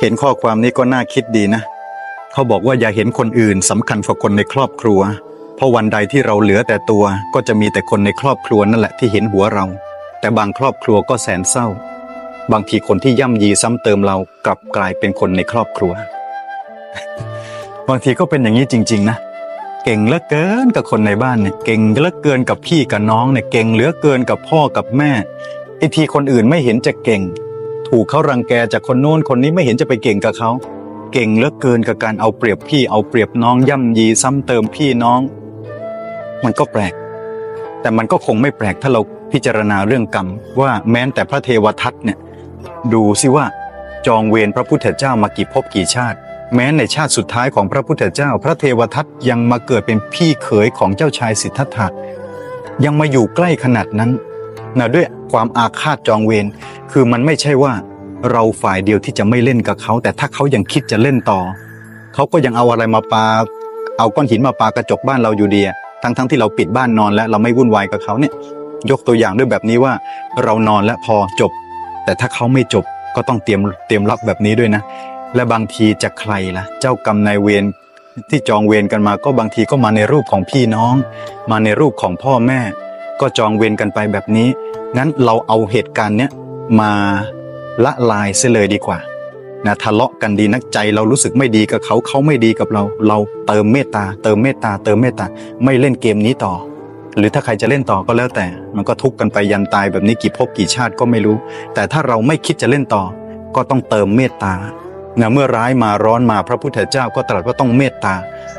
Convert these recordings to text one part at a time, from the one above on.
เห็นข้อความนี้ก็น่าคิดดีนะ เขาบอกว่าอย่าเห็นคนอื่นสำคัญกว่าคนในครอบครัว เพราะวันใดที่เราเหลือแต่ตัวก็จะมีแต่คนในครอบครัวนั่นแหละที่เห็นหัวเรา แต่บางครอบครัวก็แสนเศร้า บางทีคนที่ย่ำยีซ้ำเติมเรากลับกลายเป็นคนในครอบครัว บางทีก็เป็นอย่างนี้จริง ๆ นะเก่งเหลือเกินกับคนในบ้านเนี่ยเก่งเหลือเกินกับพี่กับน้องเนี่ยเก่งเหลือเกินกับพ่อกับแม่ไอ้ทีคนอื่นไม่เห็นจะเก่ง ถูกเขารังแกจากคนโน้นคนนี้ไม่เห็นจะไปเก่งกับเขาเก่งเหลือเกินกับการเอาเปรียบพี่เอาเปรียบน้องย่ำยีซ้ำเติมพี่น้อง มันก็แปลก แต่มันก็คงไม่แปลกถ้าเราพิจารณาเรื่องกรรม ว่าแม้แต่พระเทวทัตเนี่ยดูสิว่าจองเวรพระพุทธเจ้ามากี่ภพกี่ชาติ แม้ในชาติสุดท้ายของพระพุทธเจ้า พระเทวทัตยังมาเกิดเป็นพี่เขยของเจ้าชายสิทธัตถะยังมาอยู่ใกล้ขนาดนั้นนะด้วย ความอาฆาตจองเวรคือมันไม่ใช่ว่าเราฝ่ายเดียวที่จะไม่เล่นกับเขา แต่ถ้าเขายังคิดจะเล่นต่อ เขาก็ยังเอาอะไรมาปา เอาก้อนหินมาปากระจกบ้านเราอยู่ดีทั้งทั้งที่เราปิดบ้านนอนแล้วเราไม่วุ่นวายกับเขาเนี่ย ยกตัวอย่างด้วยแบบนี้ว่า เรานอนและพอจบ แต่ถ้าเขาไม่จบก็ต้องเตรียมเตรียมรับแบบนี้ด้วยนะ และบางทีจะใครล่ะ เจ้ากรรมนายเวรที่จองเวรกันมาก็บางทีก็มาในรูปของพี่น้อง มาในรูปของพ่อแม่ ก็จองเวรกันไปแบบนี้ งั้นเราเอาเหตุการณ์เนี้ยมาละลายเสียเลยดีกว่านะทะเลาะกันดีนักใจเรารู้สึกไม่ดีกับเขาเขาไม่ดีกับเรา เราเติมเมตตา เติมเมตตา เติมเมตตาไม่เล่นเกมนี้ต่อ หรือถ้าใครจะเล่นต่อก็แล้วแต่ มันก็ทุกข์กันไปยันตายแบบนี้กี่ภพกี่ชาติก็ไม่รู้ แต่ถ้าเราไม่คิดจะเล่นต่อ ก็ต้องเติมเมตตานะเมื่อร้ายมาร้อนมาพระพุทธเจ้าก็ตรัสว่าต้องเมตตา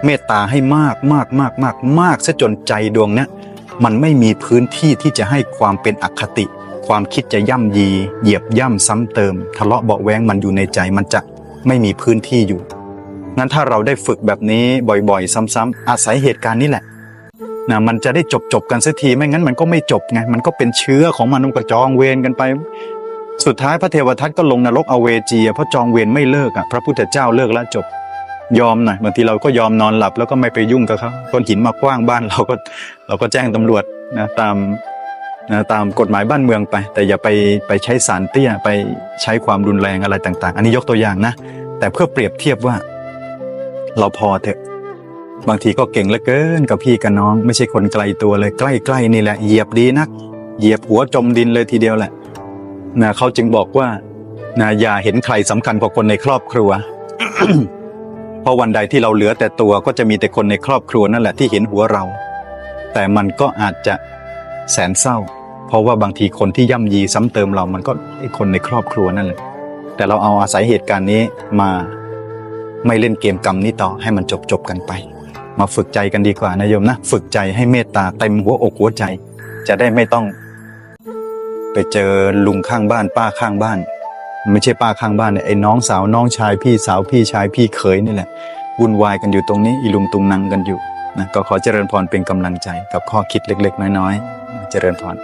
เมตตาให้มากมากมากมากมากซะจนใจดวงเนี้ย มันไม่มีพื้นที่ที่จะให้ความเป็นอคติ ความคิดจะย่ำยี เหยียบย่ำซ้ำเติม ทะเลาะเบาแวงมันอยู่ในใจมันจะไม่มีพื้นที่อยู่งั้นถ้าเราได้ฝึกแบบนี้บ่อยๆ ซ้ำๆอาศัยเหตุการณ์นี้แหละนะมันจะได้จบจบๆกันสักทีไม่งั้นมันก็ไม่จบไงมันก็เป็นเชื้อของมันมันก็จองเวรกันไป สุดท้ายพระเทวทัตก็ลงนรกอเวจีเพราะจองเวรไม่เลิกอะพระพุทธเจ้าเลิกแล้วจบ ยอมหน่อยบางทีเราก็ยอมนอนหลับแล้วก็ไม่ไปยุ่งกับเขาก้อนหินมาคว้างบ้านเราก็เราก็แจ้งตำรวจนะตามนะตามกฎหมายบ้านเมืองไป แต่อย่าไปไปใช้สารเตี้ยไปใช้ความรุนแรงอะไรต่าง ๆ อันนี้ยกตัวอย่างนะ แต่เพื่อเปรียบเทียบว่า เราพอเถอะ บางทีก็เก่งเหลือเกินกับพี่กับน้อง ไม่ใช่คนไกลตัวเลยใกล้ๆนี่แหละเหยียบดีนัก เหยียบหัวจมดินเลยทีเดียวแหละนะเขาจึงบอกว่านะอย่าเห็นใครสำคัญกว่าคนในครอบครัว เพราะวันใดที่เราเหลือแต่ตัวก็จะมีแต่คนในครอบครัวนั่นแหละที่เห็นหัวเรา แต่มันก็อาจจะแสนเศร้า เพราะว่าบางทีคนที่ย่ำยีซ้ำเติมเรามันก็ไอ้คนในครอบครัวนั่นแหละ แต่เราเอาอาศัยเหตุการณ์นี้มาไม่เล่นเกมกรรมนี้ต่อให้มันจบจบกันไป มาฝึกใจกันดีกว่านะโยมนะ ฝึกใจให้เมตตาเต็มหัวอกหัวใจ จะได้ไม่ต้อง ไปเจอลุงข้างบ้านป้าข้างบ้าน ไม่ใช่ป้าข้างบ้านเนี่ยไอ้น้องสาวน้องชายพี่สาวพี่ชายพี่เขยนี่แหละวุ่นวายกันอยู่ตรงนี้อีลุงตุงนังกันอยู่นะก็ขอเจริญพรเป็นกำลังใจกับข้อคิดเล็ก ๆ น้อยๆเจริญพร